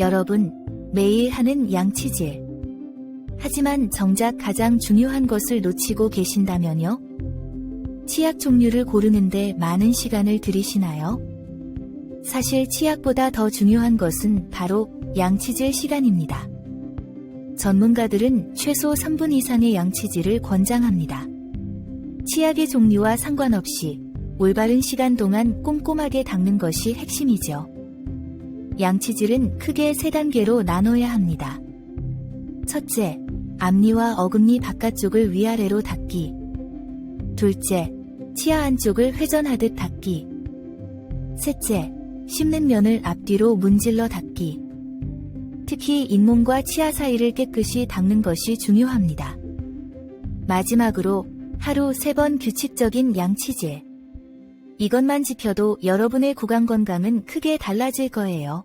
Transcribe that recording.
여러분, 매일 하는 양치질. 하지만 정작 가장 중요한 것을 놓치고 계신다면요? 치약 종류를 고르는데 많은 시간을 들이시나요? 사실 치약보다 더 중요한 것은 바로 양치질 시간입니다. 전문가들은 최소 3분 이상의 양치질을 권장합니다. 치약의 종류와 상관없이 올바른 시간 동안 꼼꼼하게 닦는 것이 핵심이죠. 양치질은 크게 세 단계로 나눠야 합니다. 첫째, 앞니와 어금니 바깥쪽을 위아래로 닦기. 둘째, 치아 안쪽을 회전하듯 닦기. 셋째, 씹는 면을 앞뒤로 문질러 닦기. 특히 잇몸과 치아 사이를 깨끗이 닦는 것이 중요합니다. 마지막으로 하루 세번 규칙적인 양치질. 이것만 지켜도 여러분의 구강 건강은 크게 달라질 거예요.